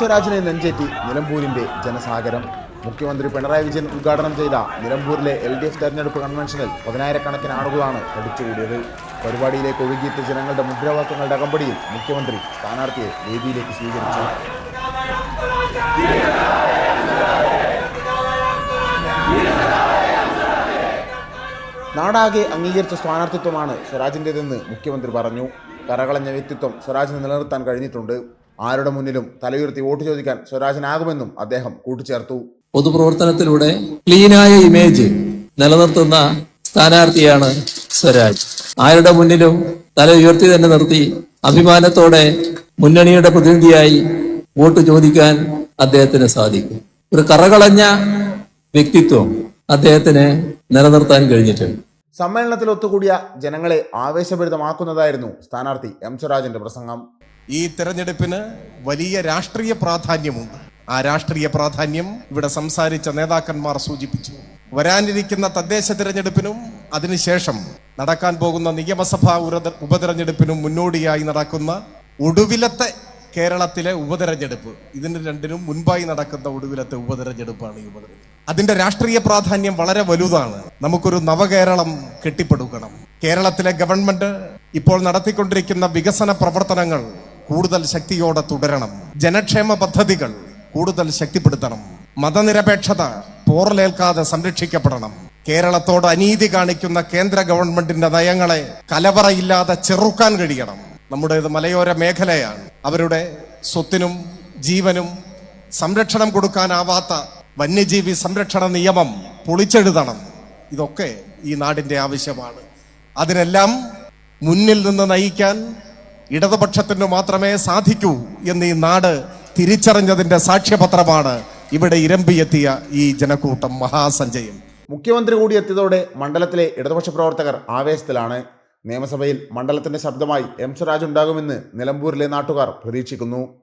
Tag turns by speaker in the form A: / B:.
A: സ്വരാജിനെ നെഞ്ചേറ്റി നിലമ്പൂരിന്റെ ജനസാഗരം. മുഖ്യമന്ത്രി പിണറായി വിജയൻ ഉദ്ഘാടനം ചെയ്ത നിലമ്പൂരിലെ എൽ ഡി എഫ് തെരഞ്ഞെടുപ്പ് കൺവെൻഷനിൽ പതിനായിരക്കണക്കിന് ആളുകളാണ് തടിച്ചുകൂടിയത് പരിപാടിയിലേക്ക് ഒഴുകിയെത്തിയ ജനങ്ങളുടെ മുദ്രാവാക്യങ്ങളുടെ അകമ്പടിയിൽ മുഖ്യമന്ത്രി സ്ഥാനാർത്ഥിയെ വേദിയിലേക്ക് സ്വീകരിച്ചു. നാടാകെ അംഗീകരിച്ച സ്ഥാനാർത്ഥിത്വമാണ് സ്വരാജിന്റെതെന്ന് മുഖ്യമന്ത്രി പറഞ്ഞു. കരകളഞ്ഞ വ്യക്തിത്വം സ്വരാജിന് നിലനിർത്താൻ കഴിഞ്ഞിട്ടുണ്ട്. ആരുടെ മുന്നിലും തലയുയർത്തി വോട്ട് ചോദിക്കാൻ സ്വരാജനാകുമെന്നും അദ്ദേഹം കൂട്ടിച്ചേർത്തു.
B: പൊതുപ്രവർത്തനത്തിലൂടെ ക്ലീനായ ഇമേജ് നിലനിർത്തുന്ന സ്ഥാനാർത്ഥിയാണ് സ്വരാജ്. ആരുടെ മുന്നിലും തല ഉയർത്തി തന്നെ നിർത്തി അഭിമാനത്തോടെ മുന്നണിയുടെ പ്രതിനിധിയായി വോട്ട് ചോദിക്കാൻ അദ്ദേഹത്തിന് സാധിക്കും. ഒരു കറകളഞ്ഞ വ്യക്തിത്വം അദ്ദേഹത്തിന് നിലനിർത്താൻ കഴിഞ്ഞിട്ടുണ്ട്.
A: സമ്മേളനത്തിൽ ഒത്തുകൂടിയ ജനങ്ങളെ ആവേശഭരിതമാക്കുന്നതായിരുന്നു സ്ഥാനാർത്ഥി എം സ്വരാജിന്റെ പ്രസംഗം.
C: ഈ തെരഞ്ഞെടുപ്പിന് വലിയ രാഷ്ട്രീയ പ്രാധാന്യമുണ്ട്. ആ രാഷ്ട്രീയ പ്രാധാന്യം ഇവിടെ സംസാരിച്ച നേതാക്കന്മാർ സൂചിപ്പിച്ചു. വരാനിരിക്കുന്ന തദ്ദേശ തിരഞ്ഞെടുപ്പിനും അതിനുശേഷം നടക്കാൻ പോകുന്ന നിയമസഭാ ഉപതെരഞ്ഞെടുപ്പിനും മുന്നോടിയായി നടക്കുന്ന ഒടുവിലത്തെ കേരളത്തിലെ ഉപതെരഞ്ഞെടുപ്പ്. ഇതിന് രണ്ടിനും മുൻപായി നടക്കുന്ന ഒടുവിലത്തെ ഉപതെരഞ്ഞെടുപ്പാണ് ഈ ഉപതെരഞ്ഞെടുപ്പ്. അതിന്റെ രാഷ്ട്രീയ പ്രാധാന്യം വളരെ വലുതാണ്. നമുക്കൊരു നവകേരളം കെട്ടിപ്പടുക്കണം. കേരളത്തിലെ ഗവൺമെന്റ് ഇപ്പോൾ നടത്തിക്കൊണ്ടിരിക്കുന്ന വികസന പ്രവർത്തനങ്ങൾ കൂടുതൽ ശക്തിയോടെ തുടരണം. ജനക്ഷേമ പദ്ധതികൾ കൂടുതൽ ശക്തിപ്പെടുത്തണം. മതനിരപേക്ഷത പോറലേൽക്കാതെ സംരക്ഷിക്കപ്പെടണം. കേരളത്തോട് അനീതി കാണിക്കുന്ന കേന്ദ്ര ഗവൺമെന്റിന്റെ നയങ്ങളെ കലവറയില്ലാതെ ചെറുക്കാൻ കഴിയണം. നമ്മുടെ മലയോര മേഖലയാണ്. അവരുടെ സ്വത്തിനും ജീവനും സംരക്ഷണം കൊടുക്കാനാവാത്ത വന്യജീവി സംരക്ഷണ നിയമം പൊളിച്ചെഴുതണം. ഇതൊക്കെ ഈ നാടിന്റെ ആവശ്യമാണ്. അതിനെല്ലാം മുന്നിൽ നിന്ന് നയിക്കാൻ ഇടതുപക്ഷത്തിന് മാത്രമേ സാധിക്കൂ എന്ന് ഈ നാട് തിരിച്ചറിഞ്ഞതിന്റെ സാക്ഷ്യപത്രമാണ് ഇവിടെ ഇരമ്പിയെത്തിയ ഈ ജനക്കൂട്ടം മഹാസഞ്ചയം.
A: മുഖ്യമന്ത്രി കൂടി എത്തിയതോടെ മണ്ഡലത്തിലെ ഇടതുപക്ഷ പ്രവർത്തകർ ആവേശത്തിലാണ്. നിയമസഭയിൽ മണ്ഡലത്തിന്റെ ശബ്ദമായി എം സ്വരാജ് ഉണ്ടാകുമെന്ന് നിലമ്പൂരിലെ നാട്ടുകാർ പ്രതീക്ഷിക്കുന്നു.